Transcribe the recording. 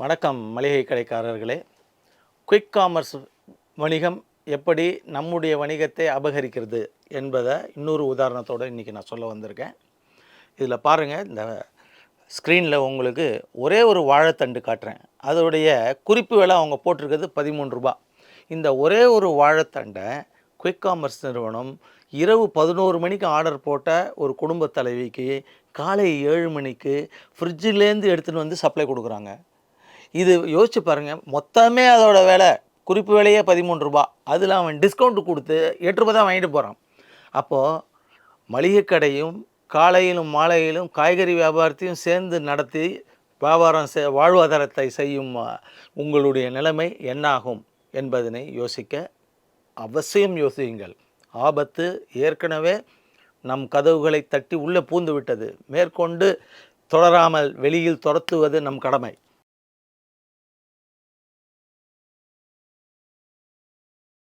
வணக்கம் மளிகை கடைக்காரர்களே. Quick commerce வணிகம் எப்படி நம்முடைய வணிகத்தை அபகரிக்கிறது என்பதை இன்னொரு உதாரணத்தோடு இன்றைக்கி நான் சொல்ல வந்திருக்கேன். இதில் பாருங்கள் இந்த ஸ்க்ரீனில் உங்களுக்கு ஒரே ஒரு வாழைத்தண்டு காட்டுறேன். அதோடைய குறிப்பு விலை அவங்க போட்டிருக்கிறது பதிமூணு ரூபா இந்த ஒரே ஒரு வாழைத்தண்டை குயிக் காமர்ஸ் நிறுவனம் இரவு பதினோரு மணிக்கு ஆர்டர் போட்ட ஒரு குடும்ப தலைவிக்கு காலை ஏழு மணிக்கு ஃப்ரிட்ஜிலேருந்து எடுத்துகிட்டு வந்து சப்ளை கொடுக்குறாங்க. இது யோசிச்சு பாருங்கள் மொத்தமே அதோட விலை குறிப்பு விலையே பதிமூன்று ரூபா. அதில் அவன் டிஸ்கவுண்ட் கொடுத்து எட்டு ரூபா தான் வாங்கிட்டு போகிறான் அப்போது மளிகை கடையும் காலையிலும் மாலையிலும் காய்கறி வியாபாரத்தையும் சேர்ந்து நடத்தி வியாபாரம் செ வாழ்வாதாரத்தை செய்யும் உங்களுடைய நிலைமை என்னாகும் என்பதனை யோசிக்க அவசியம் யோசியுங்கள். ஆபத்து ஏற்கனவே நம் கதவுகளை தட்டி உள்ளே பூந்து விட்டது. மேற்கொண்டு தொடராமல் வெளியில் துரத்துவது நம் கடமை.